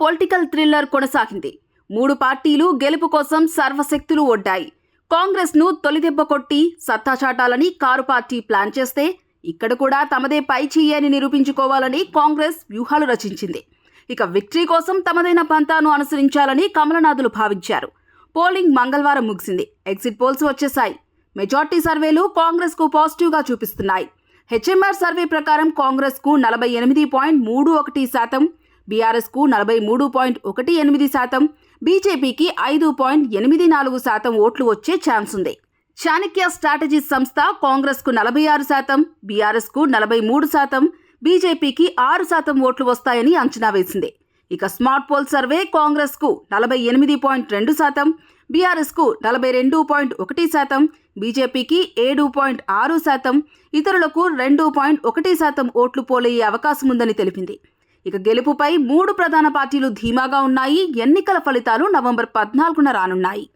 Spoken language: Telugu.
పొలిటికల్ థ్రిల్లర్ కొనసాగింది. మూడు పార్టీలు గెలుపు కోసం సర్వశక్తులు ఒడ్డాయి. కాంగ్రెస్ను తొలిదెబ్బ కొట్టి సత్తా చాటాలని కారు పార్టీ ప్లాన్ చేస్తే ఇక్కడ కూడా తమదే పై చెయ్యని నిరూపించుకోవాలని కాంగ్రెస్ వ్యూహాలు రచించింది. ఇక విక్టరీ కోసం తమదైన పంతాను అనుసరించాలని కమలనాథులు భావించారు. పోలింగ్ మంగళవారం ముగిసింది. ఎగ్జిట్ పోల్స్ వచ్చేశాయి. మెజార్టీ సర్వేలు కాంగ్రెస్కు చూపిస్తున్నాయి. హెచ్ఎంఆర్ సర్వే ప్రకారం కాంగ్రెస్కు నలభై ఎనిమిది పాయింట్ మూడు ఒకటి శాతం బీఆర్ఎస్కు నలభై మూడు పాయింట్ ఒకటి ఎనిమిది శాతం బీజేపీకి ఐదు పాయింట్ ఎనిమిది నాలుగు శాతం ఓట్లు వచ్చే ఛాన్స్ ఉంది. చాణక్య స్ట్రాటజీస్ సంస్థ కాంగ్రెస్కు నలభై ఆరు శాతం బీఆర్ఎస్కు నలభై మూడు శాతం బీజేపీకి ఆరు శాతం ఓట్లు వస్తాయని అంచనా వేసింది. ఇక స్మార్ట్ పోల్ సర్వే కాంగ్రెస్కు నలభై ఎనిమిది పాయింట్ రెండు శాతం బీఆర్ఎస్కు నలభై రెండు పాయింట్ ఒకటి శాతం బీజేపీకి ఏడు పాయింట్ ఆరు శాతం ఇతరులకు రెండు పాయింట్ ఒకటి శాతం ఓట్లు పోలయ్యే అవకాశం ఉందని తెలిపింది. ఇక గెలుపుపై మూడు ప్రధాన పార్టీలు ధీమాగా ఉన్నాయి. ఎన్నికల ఫలితాలు నవంబర్ పద్నాలుగున రానున్నాయి.